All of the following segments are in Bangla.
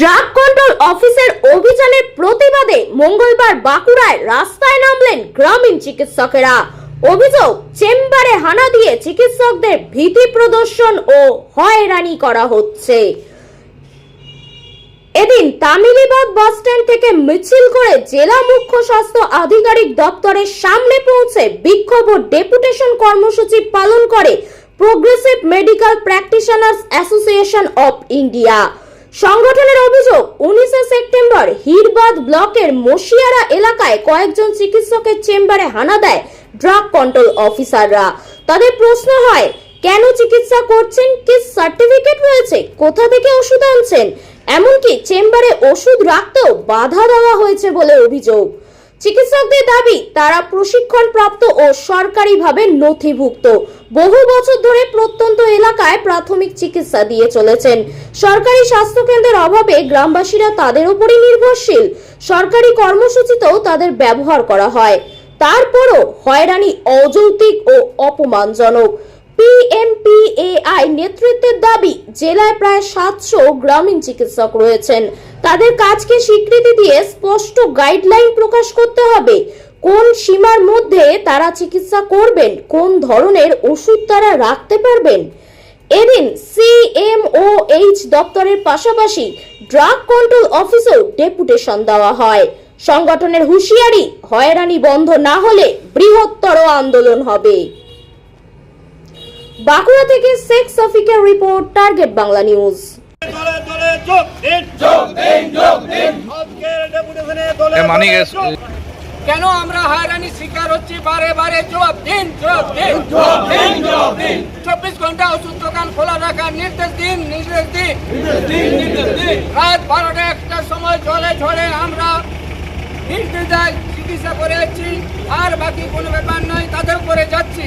ড্রাগ কন্ট্রোল অফিসের অভিযানের প্রতিবাদে মঙ্গলবার বাঁকুড়ায় রাস্তায় নামলেন গ্রামীণ চিকিৎসকেরা। অভিযোগ, চেম্বারে হানা দিয়ে চিকিৎসকদের ভীতি প্রদর্শন ও হয়রানি করা হচ্ছে। এদিন তামিলিবাদ বাস স্ট্যান্ড থেকে মিছিল করে জেলা মুখ্য স্বাস্থ্য আধিকারিক দপ্তরের সামনে পৌঁছে বিক্ষোভ ও ডেপুটেশন কর্মসূচি পালন করে progressive medical practitioners association of India সংগঠনের অভিযোগ, উনিশে সেপ্টেম্বর হিরবাদ ব্লকের মশিয়ারা এলাকায় কয়েকজন চিকিৎসকের চেম্বারে হানা দেয় ড্রাগ কন্ট্রোল অফিসাররা। তাদের প্রশ্ন হয়, কেন চিকিৎসা করছেন? কি সার্টিফিকেট রয়েছে? কোথা থেকে ওষুধ আনছেন? এমনকি চেম্বারে ওষুধ রাখতেও বাধা দেওয়া হয়েছে বলে অভিযোগ। চিকিৎসকদের দাবি, তারা প্রশিক্ষণ প্রাপ্ত ও সরকারিভাবে নথিভুক্ত। বহু বছর ধরে প্রত্যন্ত এলাকায় প্রাথমিক চিকিৎসা দিয়ে চলেছেন। সরকারি স্বাস্থ্যকেন্দ্রের অভাবে গ্রামবাসীরা তাদের উপরই নির্ভরশীল। সরকারি কর্মসূচিতেও তাদের ব্যবহার করা হয়। তারপরও হয়রানি অযৌক্তিক ও অপমানজনক। পিএমপিএআই নেতৃত্বের দাবি, জেলায় প্রায় সাতশো গ্রামীণ চিকিৎসক রয়েছেন। তাদের কাজকে স্বীকৃতি দিয়ে স্পষ্ট গাইডলাইন প্রকাশ করতে হবে। কোন সীমার মধ্যে তারা চিকিৎসা করবেন? কোন ধরনের ওষুধ তারা রাখতে পারবেন? এদিন সিএমওএইচ দপ্তরের পাশাপাশি ড্রাগ কন্ট্রোল অফিসেও ডেপুটেশন দেওয়া হয়। সংগঠনের হুঁশিয়ারি, হয়রানি বন্ধ না হলে বৃহত্তর আন্দোলন হবে। বাঁকুড়া থেকে শেখ সফিকের রিপোর্ট, টার্গেট বাংলা নিউজ। দলে কেন আমরা হয়রানির শিকার হচ্ছি? বারে বারে জবাব দিন জবাব দিন। জবাব দিন জবাব দিন। চব্বিশ ঘণ্টা ওষুধ দোকান খোলা রাখার নির্দেশ দিন নির্দেশ দিন। নির্দেশ রাত বারোটা একটার সময় জলে ঝরে আমরা নির্দ্বিধায় চিকিৎসা করে যাচ্ছি। আর বাকি কোনো ব্যাপার নয় তাদের করে যাচ্ছি।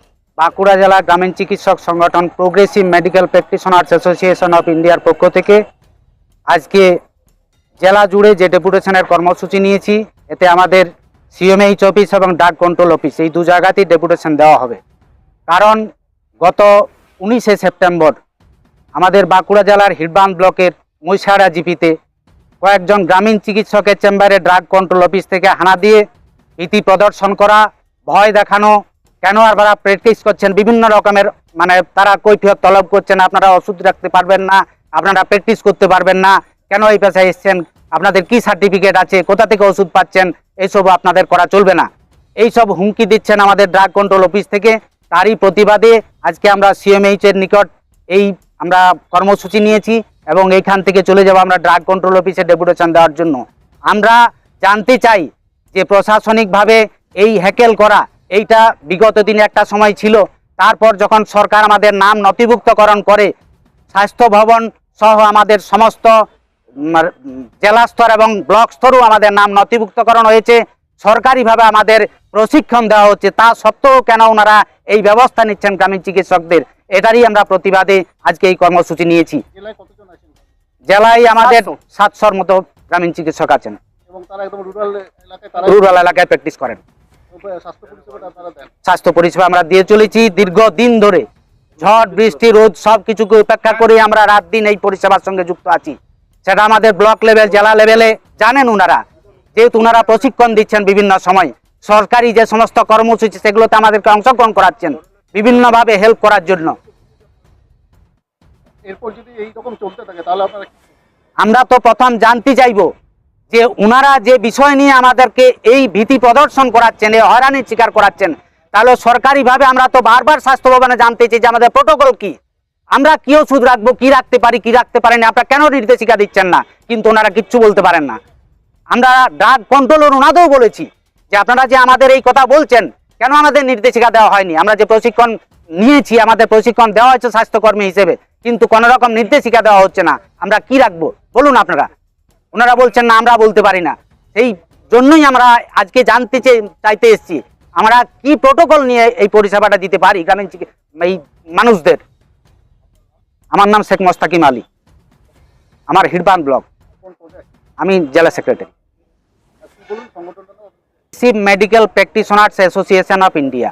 বাঁকুড়া জেলা গ্রামীণ চিকিৎসক সংগঠন progressive medical practitioners association of ইন্ডিয়ার পক্ষ থেকে আজকে জেলা জুড়ে যে ডেপুটেশনের কর্মসূচি নিয়েছি, এতে আমাদের সিএমএইচ অফিস এবং ডাক কন্ট্রোল অফিস এই দু জায়গাতেই ডেপুটেশন দেওয়া হবে। কারণ গত উনিশে সেপ্টেম্বর আমাদের বাঁকুড়া জেলার হিরবান ব্লকের মৈশারা জিপিতে কয়েকজন গ্রামীণ চিকিৎসকের চেম্বারে ড্রাগ কন্ট্রোল অফিস থেকে হানা দিয়ে ভীতি প্রদর্শন করা, ভয় দেখানো কেন আপনারা প্র্যাকটিস করছেন? বিভিন্ন রকমের মানে তারা কৈফিয়ত তলব করছেন, আপনারা ওষুধ রাখতে পারবেন না, আপনারা প্র্যাকটিস করতে পারবেন না, কেন এই পেশায় এসছেন? আপনাদের কি সার্টিফিকেট আছে? কোথা থেকে ওষুধ পাচ্ছেন? এইসব আপনাদের করা চলবে না। এইসব হুমকি দিচ্ছেন আমাদের ড্রাগ কন্ট্রোল অফিস থেকে। তারই প্রতিবাদে আজকে আমরা সিএমএইচ এর নিকট এই আমরা কর্মসূচি নিয়েছি এবং এইখান থেকে চলে যাব আমরা ড্রাগ কন্ট্রোল অফিসে ডেপুটেশন দেওয়ার জন্য। আমরা জানতে চাই যে প্রশাসনিকভাবে এই হ্যাকেল করা এইটা বিগত দিনে একটা সময় ছিল। তারপর যখন সরকার আমাদের নাম নথিভুক্তকরণ করে স্বাস্থ্য ভবন সহ আমাদের সমস্ত জেলা স্তর এবং ব্লক স্তরেও আমাদের নাম নথিভুক্তকরণ হয়েছে। সরকারিভাবে আমাদের প্রশিক্ষণ দেওয়া হচ্ছে। তা সত্ত্বেও কেন ওনারা এই ব্যবস্থা নিচ্ছেন গ্রামীণ চিকিৎসকদের? এটারই আমরা প্রতিবাদে আজকে এই কর্মসূচি নিয়েছি। জেলায় কতজন আছেন? জেলায় আমাদের সাতশোর মতো গ্রামীণ চিকিৎসক আছেন। এবং তারা একদম রুরাল এলাকায় রুরাল এলাকায় প্র্যাকটিস করেন। স্বাস্থ্য পরিষেবা আমরা দিয়ে চলেছি। দীর্ঘ দিন ধরে ঝড় বৃষ্টি রোদ সব কিছুকে উপেক্ষা করে আমরা রাত দিন এই পরিষেবার সঙ্গে যুক্ত আছি। সেটা আমাদের ব্লক লেভেল জেলা লেভেলে জানেন ওনারা যেহেতু ওনারা প্রশিক্ষণ দিচ্ছেন বিভিন্ন সময়। সরকারি যে সমস্ত কর্মসূচি সেগুলোতে আমাদেরকে অংশগ্রহণ করাচ্ছেন। বিভিন্নভাবে হেল্প করার জন্য। আমরা তো প্রথম জানতে চাইব যে ওনারা যে বিষয় নিয়ে আমাদেরকে এই ভীতি প্রদর্শন করাচ্ছেন, এই হয়রানির শিকার করাচ্ছেন, তাহলে সরকারিভাবে আমরা তো বারবার স্বাস্থ্য ভবনে জানতে চাই যে আমাদের প্রোটোকল কি? আমরা কি ওষুধ রাখব, কি রাখতে পারি, কি রাখতে পারি না আপনারা কেন নির্দেশিকা দিচ্ছেন না? কিন্তু ওনারা কিচ্ছু বলতে পারেন না। আমরা ড্রাগ কন্ট্রোলার ওনাদেরও বলেছি যে আপনারা যে আমাদের এই কথা বলছেন, কেন আমাদের নির্দেশিকা দেওয়া হয়নি? আমরা যে প্রশিক্ষণ নিয়েছি, আমাদের প্রশিক্ষণ দেওয়া হয়েছে স্বাস্থ্যকর্মী হিসেবে, কিন্তু কোনো রকম নির্দেশিকা দেওয়া হচ্ছে না। আমরা কি রাখব? বলুন আপনারা। ওনারা বলছেন না আমরা বলতে পারি না। সেই জন্যই আমরা আজকে জানতে চাই- চাইতে এসেছি। আমরা কি প্রোটোকল নিয়ে এই পরিষেবাটা দিতে পারি? গ্রামীণ এই মানুষদের। আমার নাম শেখ মোস্তাকিম আলী। আমার হিরবান ব্লক আমি জেলা secretary. Medical practitioners association of India